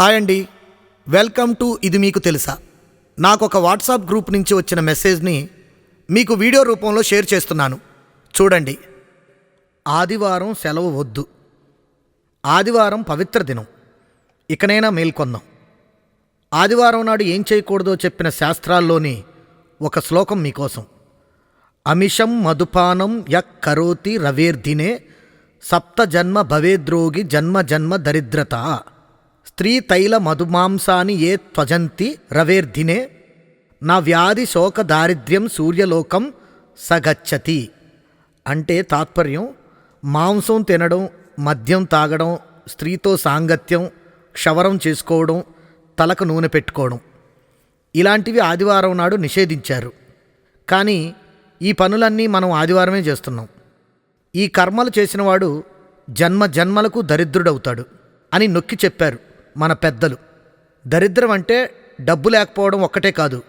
Hi అండి. Welcome to ఇది మీకు తెలుసా? నాకు ఒక వాట్సాప్ గ్రూప్ నుంచి వచ్చిన మెసేజ్ని మీకు వీడియో రూపంలో షేర్ చేస్తున్నాను. చూడండి. ఆదివారం సెలవు వద్దు. ఆదివారం పవిత్ర దినం. ఇకనైనా మేల్కొందాం. ఆదివారం నాడు ఏం చేయకూడదో చెప్పిన శాస్త్రాల్లోని ఒక శ్లోకం మీకోసం. అమిషం మధుపానం యక్ కరోతి రవేర్దినే సప్త జన్మ భవేద్రోగి జన్మ జన్మ దరిద్రత. స్త్రీ తైల మధుమాంసాని ఏ త్వజంతి రవేర్ధినే నా వ్యాధి శోక దారిద్ర్యం సూర్యలోకం సగచ్చతి. అంటే తాత్పర్యం మాంసం తినడం మద్యం తాగడం స్త్రీతో సాంగత్యం క్షవరం చేసుకోవడం తలకు నూనె పెట్టుకోవడం. ఇలాంటివి ఆదివారం నాడు నిషేధించారు. కానీ ఈ పనులన్నీ మనం ఆదివారమే చేస్తున్నాం. ఈ కర్మలు చేసినవాడు జన్మ జన్మలకు దరిద్రుడవుతాడు అని నొక్కి చెప్పారు. మన పెద్దలు. దరిద్రం అంటే డబ్బు లేకపోవడం ఒక్కటే కాదు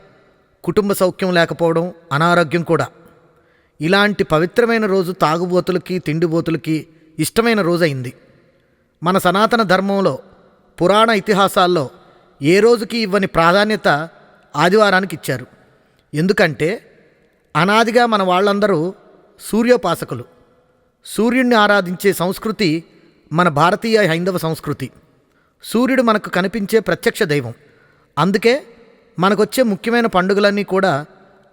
కుటుంబ సౌఖ్యం లేకపోవడం అనారోగ్యం కూడా. ఇలాంటి పవిత్రమైన రోజు తాగుబోతులకి తిండిబోతులకి ఇష్టమైన రోజు అయింది. మన సనాతన ధర్మంలో పురాణ ఇతిహాసాల్లో ఏ రోజుకి ఇవ్వని ప్రాధాన్యత ఆదివారానికి ఇచ్చారు. ఎందుకంటే అనాదిగా మన వాళ్ళందరూ సూర్యోపాసకులు. సూర్యుణ్ణి ఆరాధించే సంస్కృతి మన భారతీయ హైందవ సంస్కృతి. సూర్యుడు మనకు కనిపించే ప్రత్యక్ష దైవం. అందుకే మనకొచ్చే ముఖ్యమైన పండుగలన్నీ కూడా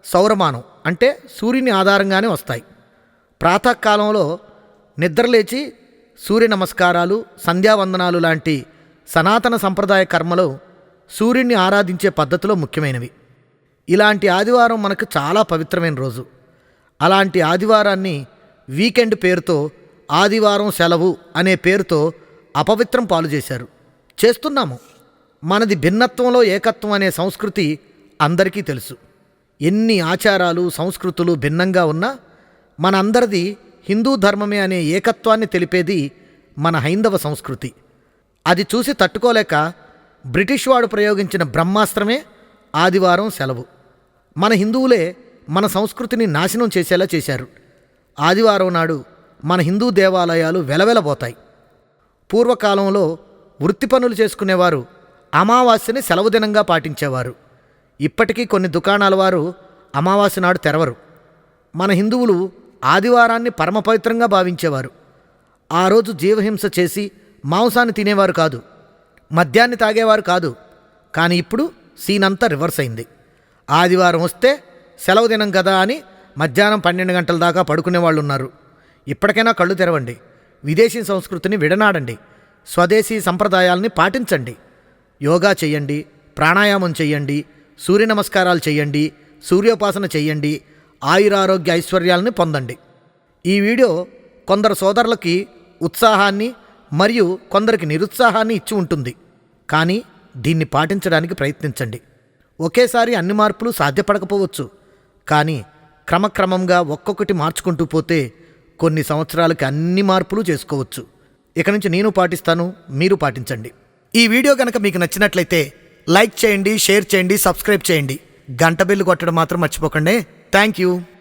సౌరమానం అంటే సూర్యుని ఆధారంగానే వస్తాయి. ప్రాతకాలంలో నిద్రలేచి సూర్య నమస్కారాలు సంధ్యావందనాలు లాంటి సనాతన సంప్రదాయ కర్మలు సూర్యుడిని ఆరాధించే పద్ధతిలో ముఖ్యమైనవి. ఇలాంటి ఆదివారం మనకు చాలా పవిత్రమైన రోజు. అలాంటి ఆదివారాన్ని వీకెండ్ పేరుతో ఆదివారం సెలవు అనే పేరుతో అపవిత్రం పాలు చేశారు. చేస్తున్నాము. మనది భిన్నత్వంలో ఏకత్వం అనే సంస్కృతి అందరికీ తెలుసు. ఎన్ని ఆచారాలు సంస్కృతులు భిన్నంగా ఉన్నా మనందరిది హిందూ ధర్మమే అనే ఏకత్వాన్ని తెలిపేది మన హైందవ సంస్కృతి. అది చూసి తట్టుకోలేక బ్రిటిష్ వాడు ప్రయోగించిన బ్రహ్మాస్త్రమే ఆదివారం సెలవు. మన హిందువులే మన సంస్కృతిని నాశనం చేసేలా చేశారు. ఆదివారం నాడు మన హిందూ దేవాలయాలు వెలవెలబోతాయి. పూర్వకాలంలో వృత్తి పనులు చేసుకునేవారు. అమావాస్యని సెలవు దినంగా పాటించేవారు. ఇప్పటికీ కొన్ని దుకాణాల వారు అమావాస్య నాడు తెరవరు. మన హిందువులు ఆదివారాన్ని పరమపవిత్రంగా భావించేవారు. ఆ రోజు జీవహింస చేసి మాంసాన్ని తినేవారు కాదు. మద్యాన్ని తాగేవారు కాదు. కానీ ఇప్పుడు సీన్ అంతా రివర్స్ అయింది. ఆదివారం వస్తే సెలవు దినం కదా అని మధ్యాహ్నం పన్నెండు గంటల దాకా పడుకునే వాళ్ళు ఉన్నారు ఇప్పటికైనా కళ్ళు తెరవండి. విదేశీ సంస్కృతిని విడనాడండి. స్వదేశీ సంప్రదాయాల్ని పాటించండి. యోగా చెయ్యండి ప్రాణాయామం చెయ్యండి సూర్య నమస్కారాలు చెయ్యండి సూర్యోపాసన చెయ్యండి ఆయురారోగ్య ఐశ్వర్యాలని పొందండి. ఈ వీడియో కొందరు సోదరులకి ఉత్సాహాన్ని మరియు కొందరికి నిరుత్సాహాన్ని ఇచ్చి ఉంటుంది. కానీ దీన్ని పాటించడానికి ప్రయత్నించండి. ఒకేసారి అన్ని మార్పులు సాధ్యపడకపోవచ్చు. కానీ క్రమక్రమంగా ఒక్కొక్కటి మార్చుకుంటూ పోతే కొన్ని సంవత్సరాలకి అన్ని మార్పులు చేసుకోవచ్చు. ఇక నుంచి నేను పాటిస్తాను మీరు పాటించండి. ఈ వీడియో కనుక మీకు నచ్చినట్లయితే లైక్ చేయండి షేర్ చేయండి సబ్స్క్రైబ్ చేయండి. గంట బిల్లు కొట్టడం మాత్రం మర్చిపోకండి. Thank you.